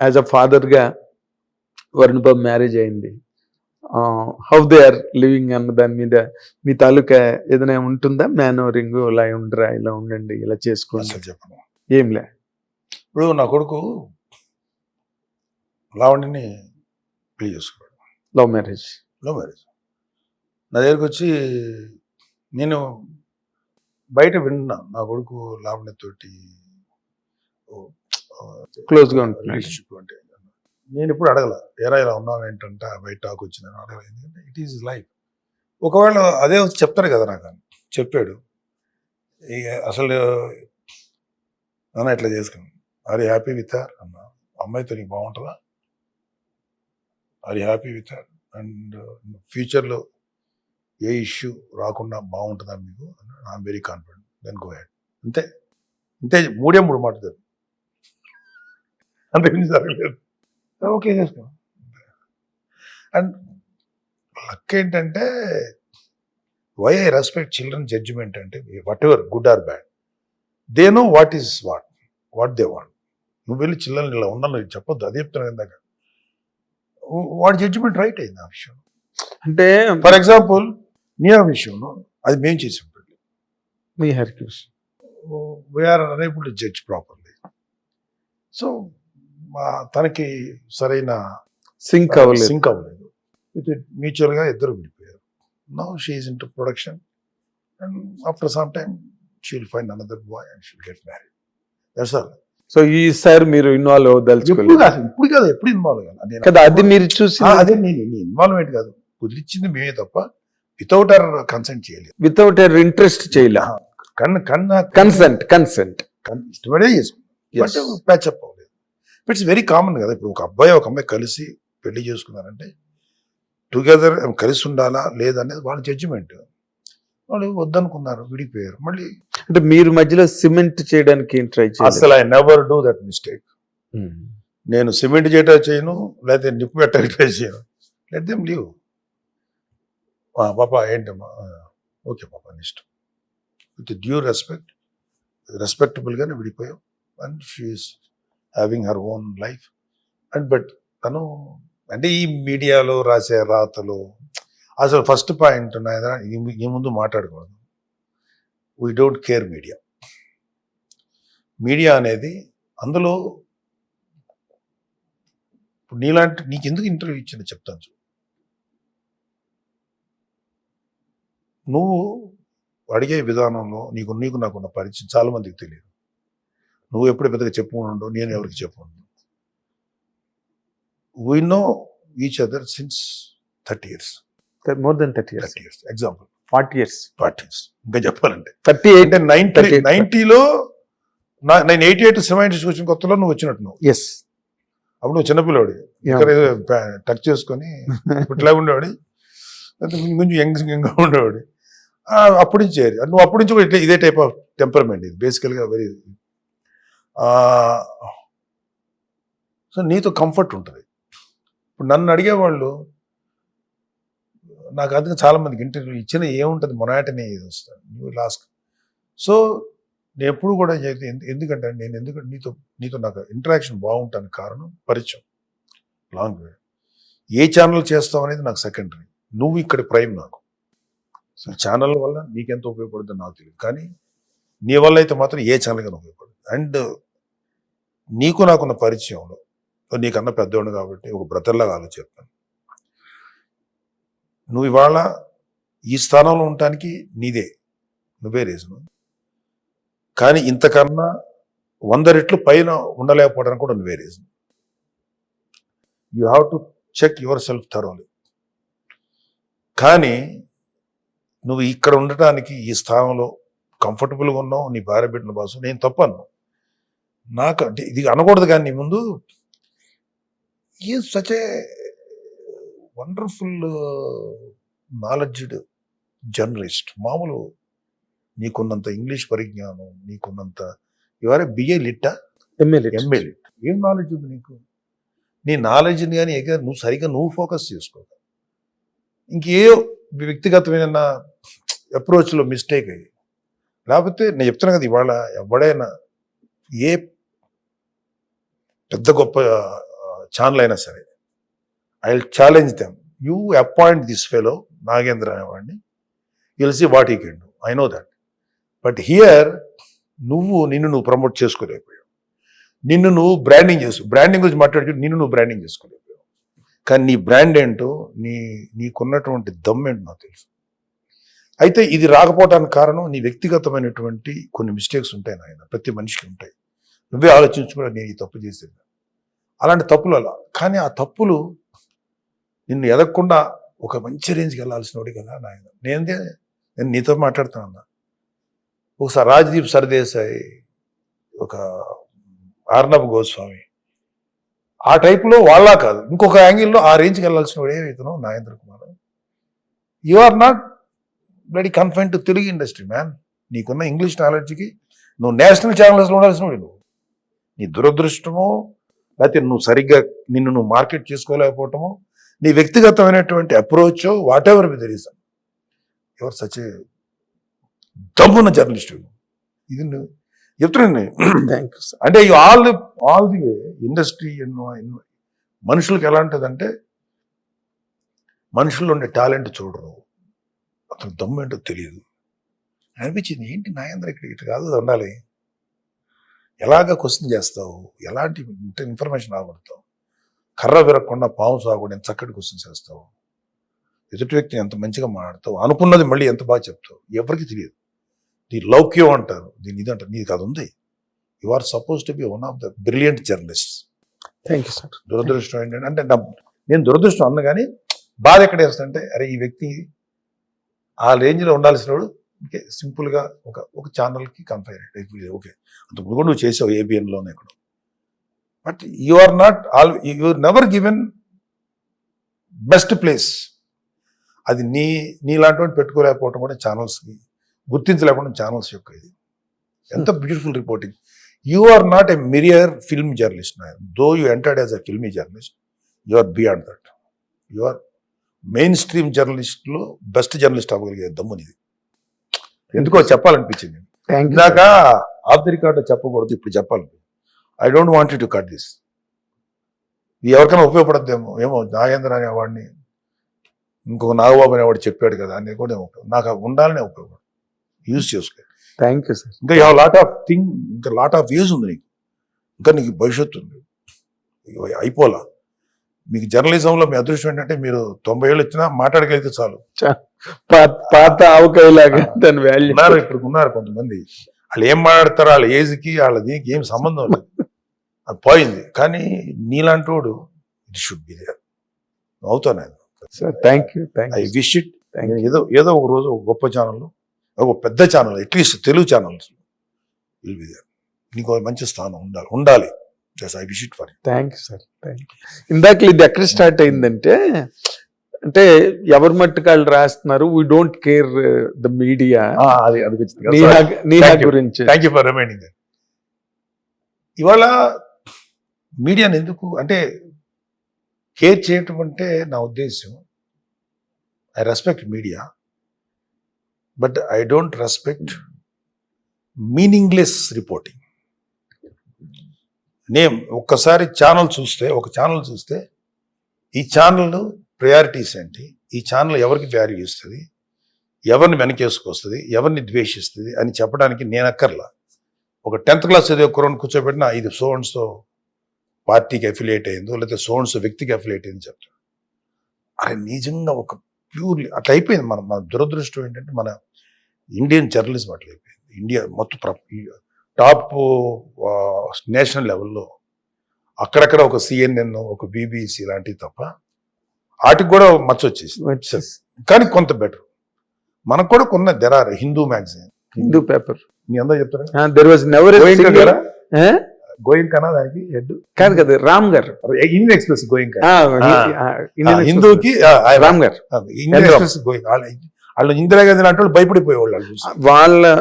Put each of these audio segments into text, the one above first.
As a ఫాదర్గా Varun Babu marriage అయింది. How they are living అన్న దాని మీద మీ తాలూకా ఏదైనా ఉంటుందా? మేనోరింగ్ ఇలా ఉండరా? ఇలా ఉండండి ఇలా చేసుకోండి. అసలు చెప్పను. ఏం లే ఇప్పుడు నా కొడుకు లావణ్యని పెళ్ళి చేసుకున్నాడు. లవ్ మ్యారేజ్ లవ్ మ్యారేజ్ నా దగ్గరికి వచ్చి నేను బయట విన్నా నా కొడుకు లావణ్యతోటి Close గా ఉంటున్నాడు. రిలేషన్షిప్ అంటే నేను ఇప్పుడు అడగల. ఎరా ఇలా ఉన్నావు? ఏంటంటే? బయట టాక్ వచ్చిందని అడగల ఎందుకంటే ఇట్ ఈస్ లైఫ్. ఒకవేళ అదే చెప్తారు కదా నాకు. అని. చెప్పాడు అసలు నాన్న ఇట్లా చేసుకున్నాను ఆర్ హ్యాపీ విత్ హర్ అన్న. అమ్మాయితో నీకు బాగుంటుందా? Are happy with her and ఫ్యూచర్లో ఏ ఇష్యూ రాకుండా బాగుంటుందా మీకు? I'm very confident then go ahead అంతే. అంతే మూడే మూడు మాటలు అంతే మించి జరగలేదు. ఓకే చేసుకో. అండ్ లక్ ఏంటంటే why I respect children judgement అంటే whatever good or bad they know what is what what they want నువ్వు వెళ్ళి చిల్డ్రన్ ఇలా ఉండాలి చెప్పొద్దు అదే చెప్తున్నాను ఇందాక. వాడి జడ్జిమెంట్ రైట్ అయింది ఆ విషయం అంటే ఫర్ ఎగ్జాంపుల్ నీ ఆ విషయంలో అది మేము చేసాం పెళ్ళి మీ హెర్క్యూస్. We are unable to judge properly so తనకి సరైన సింక్ అవ్వలేదు. సింక్ అవ్వలేదు. విత్ మ్యూచువల్గా ఇద్దరు విడిపోయారు. Now she is into production and after some time she will find another boy and she'll get marry that's all so ఈసారి మీరు involve అవ్వదలుచుకోలేదు కాదు ఇప్పుడు కాదు ఎప్పుడు ఇన్వాల్వ్ కాదు కదా అది మీరు చూసి అదే నేను ఇన్వాల్వ్మెంట్ కాదు. కుదిరిచ్చింది మేమే తప్ప వితౌట్ అవర్ కన్సెంట్ చేయలేదు. వితౌట్ ఎర్ ఇంట్రెస్ట్ చేయలే? కన్ను కన్న కన్సెంట్ కన్సెంట్ కన్- ఇష్టపడే చేసుకున్నాం. బట్ ప్యాచప్ అవ్వలేదు ఇట్స్ వెరీ కామన్ కదా. ఇప్పుడు ఒక అబ్బాయి ఒక అమ్మాయి కలిసి పెళ్ళి చేసుకున్నారంటే టుగెదర్ కలిసి ఉండాలా లేదనేది వాళ్ళ జడ్జిమెంట్ వాళ్ళు వద్దనుకున్నారు విడిపోయారు మళ్ళీ అంటే మీరు మధ్యలో సిమెంట్ చేయడానికి ట్రై అసలు I never do that mistake నేను సిమెంట్ చేయటం చేయను లేకపోతే నిప్పు పెట్టడానికి ట్రై చేయను. లెట్ దెమ్ లీవ్ పాప ఏంటమ్మా? ఓకే పాప నీ ఇష్టం. విత్ డ్యూ రెస్పెక్ట్ రెస్పెక్టబుల్గానే విడిపోయాం and she is having her own life and but తను అంటే ఈ మీడియాలో రాసే రాతలు అసలు ఫస్ట్ పాయింట్ నాయన ఈ- ముందు మాట్లాడకూడదు. We don't care media media అనేది అందులో ఇప్పుడు నీలాంటి నీకు ఎందుకు ఇంటర్వ్యూ ఇచ్చింది చెప్తాను చూ నువ్వు అడిగే విధానంలో నీకు నీకు నాకున్న పరిచయం చాలా మందికి తెలియదు. నువ్వు ఎప్పుడు పెద్దగా చెప్పుకుండవు నేను ఎవరికి చెప్పను we know each other since thirty years more than thirty years years example forty years forty years ఇంకా చెప్పాలంటే. థర్టీ ఎయిట్ అంటే నైన్టీ 38. నైన్టీలో నేను ఎయిటీ ఎయిట్ సినిమా ఇండస్ట్రీ వచ్చిన కొత్తలో నువ్వు వచ్చినట్టు నువ్వు. ఎస్ అప్పుడు నువ్వు చిన్నపిల్లవాడి ఇక్కడ టచ్ చేసుకొని ఇట్లా ఉండేవాడి కొంచెం యంగ్ యంగ్గా ఉండేవాడి అప్పటి నుంచి నువ్వు అప్పటి నుంచి ఇట్లా ఇదే టైప్ ఆఫ్ టెంపర్మెంట్ ఇది. బేసికల్గా వెరీ సో నీతో కంఫర్ట్ ఉంటుంది. ఇప్పుడు నన్ను అడిగేవాళ్ళు నాకు అందుకే చాలామందికి ఇంటర్వ్యూ ఇచ్చిన ఏముంటుంది మొనాటనే ఇది వస్తుంది నువ్వు లాస్ట్ సో నేను ఎప్పుడు కూడా చేతి ఎందుకంటే నేను ఎందుకంటే నీతో నీతో నాకు ఇంటరాక్షన్ బాగుంటాను కారణం పరిచయం లాంగ్ వే ఏ ఛానల్ చేస్తావు అనేది నాకు సెకండరీ నువ్వు ఇక్కడ ప్రైమ్ నాకు. సో ఛానల్ వల్ల నీకెంత ఉపయోగపడుతుందో నాకు తెలియదు. కానీ నీ వల్ల అయితే మాత్రం ఏ ఛానల్ కానీ ఉపయోగపడుతుంది. అండ్ నీకు నాకున్న పరిచయంలో నీకన్నా పెద్దోడు కాబట్టి ఒక బ్రదర్లాగా ఆలోచిస్తాను నువ్వు ఇవాళ ఈ స్థానంలో ఉండటానికి నీదే నువ్వే రీజను కానీ ఇంతకన్నా వంద రెట్లు పైన ఉండలేకపోవడానికి కూడా నువ్వే reason you have to check yourself thoroughly కానీ నువ్వు ఇక్కడ ఉండటానికి ఈ స్థానంలో కంఫర్టబుల్గా ఉన్నావు నీ భార్య బిడ్డను బాసు నేను తప్పను. నాకు అంటే ఇది అనకూడదు కానీ నీ ముందు. ఈ such a wonderful knowledged journalist మామూలు నీకున్నంత ఇంగ్లీష్ పరిజ్ఞానం నీకున్నంత ఇవారే బిఏ లిట్టా? MA lit. ఏం నాలెడ్జ్ ఉంది నీకు? నీ నాలెడ్జ్ని కానీ ఎగ నువ్వు సరిగ్గా నువ్వు ఫోకస్ చేసుకో ఇంకే వ్యక్తిగతమైన అప్రోచ్లో మిస్టేక్ అయ్యి. లేకపోతే నేను చెప్తున్నా కదా ఇవాళ ఎవడైనా ఏ పెద్ద గొప్ప ఛానల్ అయినా సరే. I will challenge them you appoint this fellow Nagendra అనేవాడిని. విల్ వాట్ ఈ can do I know that but here నువ్వు నిన్ను నువ్వు ప్రమోట్ చేసుకోలేకపోయావు. నిన్ను నువ్వు బ్రాండింగ్ చేసు బ్రాండింగ్ గురించి మాట్లాడుకుంటే నిన్ను నువ్వు బ్రాండింగ్ చేసుకోలేకపోయావు. కానీ నీ బ్రాండ్ ఏంటో నీ నీకున్నటువంటి దమ్ ఏంటో నాకు తెలుసు. అయితే ఇది రాకపోవడానికి కారణం నీ వ్యక్తిగతమైనటువంటి కొన్ని మిస్టేక్స్ ఉంటాయి నాయన. ప్రతి మనిషికి ఉంటాయి. నువ్వే ఆలోచించుకుని నేను ఈ తప్పు చేసేది అలాంటి తప్పులు అలా కానీ ఆ తప్పులు నిన్ను ఎదగకుండా ఒక మంచి రేంజ్కి వెళ్ళాల్సిన వాడి కదా నాయన. నేనే నేను నీతో మాట్లాడుతున్నా ఒకసారి రాజ్దీప్ సర్దేశాయి ఒక ఆర్నబ్ గోస్వామి. ఆ టైపులో వాళ్ళ కాదు. ఇంకొక యాంగిల్లో ఆ రేంజ్కి వెళ్ళాల్సిన వాడే ఇతను Nagendra Kumar. You are not very confine to Telugu industry man. నీకున్న ఇంగ్లీష్ నాలెడ్జ్కి నువ్వు నేషనల్ ఛానల్స్లో ఉండాల్సిన వాడు నువ్వు. నీ దురదృష్టమో లేకపోతే నువ్వు సరిగ్గా నిన్ను నువ్వు మార్కెట్ చేసుకోలేకపోవటమో నీ వ్యక్తిగతమైనటువంటి approach what ever with reason ఎవరు సచ్ దమ్మున్న జర్నలిస్ట్ ఇది నువ్వు చెప్తున్నాను నేను. థ్యాంక్ యూ అంటే all the all the way industry ఎన్నో ఎన్నో మనుషులకు ఎలా ఉంటుందంటే మనుషుల్లో ఉండే టాలెంట్ చూడరు. అతను దమ్ము ఏంటో తెలియదు అనిపించింది ఏంటి నాయంద్ర ఇక్కడ ఇటు కాదు ఉండాలి. ఎలాగ క్వశ్చన్ చేస్తావు? ఎలాంటి ఇన్ఫర్మేషన్ రాబడతావు? కర్ర విరగకుండా పాము సాగకుండా ఎంత చక్కటి క్వశ్చన్ చేస్తావు. ఎదుటి వ్యక్తిని ఎంత మంచిగా మాట్లాడతావు? అనుకున్నది మళ్ళీ ఎంత బాగా చెప్తావు? ఎవరికి తెలియదు. నీ లౌక్యం అంటారు. దీని ఇది అంటారు. నీకు అది ఉంది. You are suppose to be one of the brilliant journalist thank you sir దురదృష్టం ఏంటంటే అంటే నా- నేను దురదృష్టం అన్న కానీ బాధ ఎక్కడ వేస్తుంటే అరే ఈ వ్యక్తి ఆ రేంజ్లో ఉండాల్సిన వాడు ఇంకే సింపుల్గా ఒక ఒక ఛానల్కి కంపేర్ ఓకే. కూడా నువ్వు చేసావు ఏబిఎన్లోనే ఇక్కడ but you are not all you never given best place. అది నీ నీలాంటి పెట్టుకోలేకపోవడం కూడా ఛానల్స్కి గుర్తించలేకపోవడం ఛానల్స్ యొక్క ఇది. ఎంత beautiful reporting. You are not a mere film journalist though you entered as a filmy journalist you are beyond that. You are mainstream జర్నలిస్ట్లో best journalist అవ్వగలిగే దమ్మునిది ఎందుకో చెప్పాలనిపించింది. ఇందాక ఆఫ్ ది రికార్డ్ చెప్పకూడదు ఇప్పుడు చెప్పాలి. I don't want to cut this ఇది ఎవరికైనా ఉపయోగపడద్దేమో ఏమో నాగేంద్ర అనేవాడిని ఇంకొక నాగబాబు అనేవాడు చెప్పాడు కదా అనేది కూడా. నాకు ఉండాలనే ఉపయోగపడు యూజ్ చేసుకో. థ్యాంక్ యూ సార్ ఇంకా యూ లాట్ ఆఫ్ థింగ్ ఇంకా లాట్ ఆఫ్ యూజ్ ఉంది నీకు. ఇంకా నీకు భవిష్యత్తు ఉంది. అయిపోలా. మీకు జర్నలిజంలో మీ అదృష్టం ఏంటంటే మీరు తొంభై ఏళ్ళు వచ్చినా మాట్లాడగలిగితే చాలు. పాత ఆవకాయలాగా దాని వాల్యూ ఉన్నారు ఇప్పుడు ఉన్నారు కొంతమంది. వాళ్ళు ఏం మాట్లాడతారు వాళ్ళ ఏజ్కి వాళ్ళ దీనికి ఏం సంబంధం లేదు. అది పోయింది. కానీ నీలాంటి వాడు ఇట్ షుడ్ బి దేర్ అవుతాను నేను thank you I wish it ఏదో ఏదో ఒక రోజు ఒక గొప్ప ఛానల్ ఒక పెద్ద channel at least Telugu channels will be there నీకు మంచి స్థానం ఉండాలి ఉండాలి. Just I wish it for thank you sir thank you ఇందాక ఇది ఎక్కడ స్టార్ట్ అయిందంటే అంటే ఎవరి మట్టుకు వాళ్ళు రాస్తున్నారు we don't care the media అది అది నీహా. గురించి. థ్యాంక్ యూ ఫర్ రిమైండింగ్ ఇవాళ మీడియాని ఎందుకు అంటే కేర్ చేయటం అంటే నా ఉద్దేశం I respect media but I don't respect meaningless reporting name ఒక్కసారి ఛానల్ చూస్తే ఒక ఛానల్ చూస్తే ఈ ఛానల్ ప్రయారిటీస్ ఏంటి? ఈ ఛానల్ ఎవరికి వాల్యూ ఇస్తుంది? ఎవరిని వెనకేసుకొస్తుంది? ఎవరిని ద్వేషిస్తుంది? అని చెప్పడానికి నేను అక్కర్లా. ఒక టెన్త్ క్లాస్ చదివే కుర్రను కూర్చోబెట్టినా ఇది సో పార్టీకి అఫిలియేట్ అయిందో లేకపోతే సోన్స్ వ్యక్తికి అఫిలియేట్ అయింది చెప్తాడు అరే నిజంగా ఒక ప్యూర్లీ అట్లా అయిపోయింది. మన మన దురదృష్టం ఏంటంటే మన ఇండియన్ జర్నలిజం అట్లా అయిపోయింది. ఇండియా మొత్తం ప్ర- టాప్ నేషనల్ లెవెల్లో అక్కడక్కడ ఒక సిఎన్ఎన్ ఒక బీబీసీ లాంటివి తప్ప వాటికి కూడా మచ్చ వచ్చేసి కానీ కొంత బెటర్. మనకు కూడా కొన్న there are Hindu magazine Hindu paper మీ అందరూ చెప్తారా? దెర్ వాజ్ నెవర్ గోయింకనా దానికి హెడ్ కాదు కదా రామ్ గారు. Indian Express Goenka. హిందూకి Ram garu. Indian? Express going వాళ్ళ ఇందిరాగాంధీ లాంటి వాళ్ళు భయపడిపోయేవాళ్ళు వాళ్ళు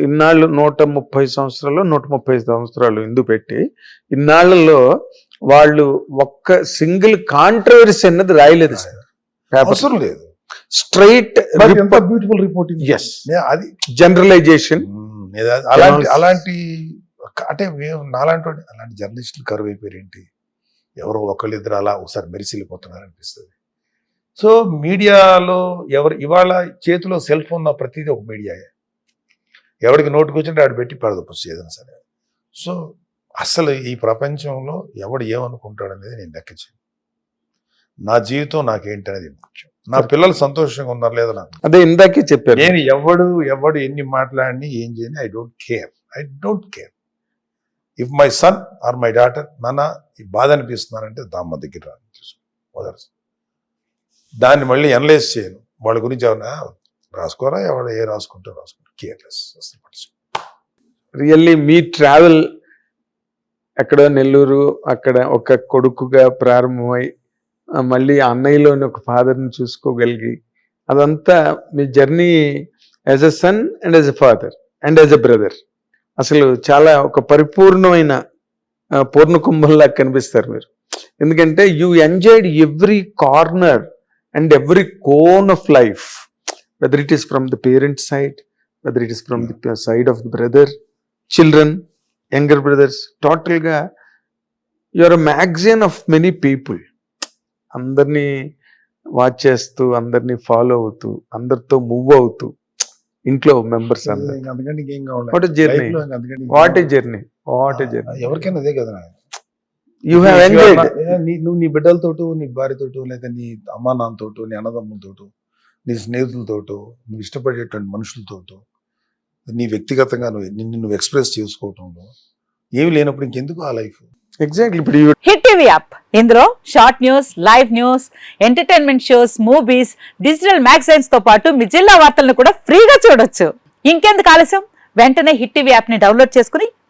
ఇన్నాళ్ళు నూట ముప్పై సంవత్సరాలు నూట ముప్పై సంవత్సరాలు ఇందు పెట్టి ఇన్నాళ్ళలో వాళ్ళు ఒక్క సింగిల్ కాంట్రవర్సీ అన్నది రాయలేదు అవసరం లేదు. స్ట్రైట్ బ్యూటిఫుల్ రిపోర్టింగ్ ఎస్ అది జనరలైజేషన్ అలాంటి అలాంటి అంటే మేము నాలాంటి అలాంటి జర్నలిస్టులు కరువు అయిపోయారు ఏంటి ఎవరో ఒకళ్ళిద్దరు అలా ఒకసారి మెరిసిల్లిపోతున్నారు అనిపిస్తుంది సో మీడియాలో ఎవరు ఇవాళ చేతిలో సెల్ ఫోన్ ఉన్న ప్రతిదీ ఒక మీడియాయే. ఎవరికి నోటుకు వచ్చింటే ఆడు పెట్టి పడదొచ్చు ఏదైనా సరే. సో అసలు ఈ ప్రపంచంలో ఎవడు ఏమనుకుంటాడు అనేది నేను లెక్కించాను నా జీవితం నాకేంటి అనేది ముఖ్యం. నా పిల్లలు సంతోషంగా ఉన్నారు లేదా నాకు అదే ఇందాకే చెప్పారు. నేను ఎవడు ఎవడు ఎన్ని మాట్లాడిని ఏం చేయని I don't care I don't care. If my son or my daughter నాన్న ఈ బాధ అనిపిస్తున్నానంటే దామ్మ దగ్గర వదలరు. దాన్ని మళ్ళీ అనలైజ్ చేయను. వాళ్ళ గురించి ఏమన్నా రాసుకోరా ఎవడ ఏ రాసుకుంటే రాసుకుంటా కేర్లెస్ అసలు రియల్లీ మీ ట్రావెల్ అక్కడ నెల్లూరు అక్కడ ఒక కొడుకుగా ప్రారంభమై మళ్ళీ అన్నయ్యలోని ఒక ఫాదర్ని చూసుకోగలిగి అదంతా మీ journey as a son and as a father and as a brother అసలు చాలా ఒక పరిపూర్ణమైన పూర్ణకుంభంలా పూర్ణ కుంభంలా కనిపిస్తారు మీరు. ఎందుకంటే you enjoyed every corner and every cone of life whether it is from the parent side whether it is from the side of the brother children younger brothers టోటల్గా your magazine of many people అందరినీ watch చేస్తూ అందరినీ follow అవుతూ అందరితో move అవుతూ ఇంట్లో members అందరు what journey what? Journey what journey ఎవరికైనా అదే కదా. యూ హ్యావ్ ఎంజాయ్డ్ నువ్వు నీ బిడ్డలతోటో నీ భార్యతోటో లేదా నీ అమ్మా నాన్నతోటో నీ అన్నదమ్ములతోటో నీ స్నేహితులతోటో నువ్వు ఇష్టపడేటువంటి మనుషులతోటో నీ వ్యక్తిగతంగా నువ్వు నిన్ను నువ్వు ఎక్స్ప్రెస్ చేసుకోవటంలో ఏమి లేనప్పుడు ఇంకెందుకు ఆ లైఫ్ ఎగ్జాక్ట్లీ ఇప్పుడు హిట్ టీవీ యాప్. ఇందులో short news live news entertainment shows movies digital మ్యాగజైన్స్తో పాటు మీ జిల్లా వార్తలను కూడా ఫ్రీగా చూడొచ్చు. ఇంకెందుకు ఆలస్యం? వెంటనే హిట్ టీవీ యాప్ని డౌన్లోడ్ చేసుకుని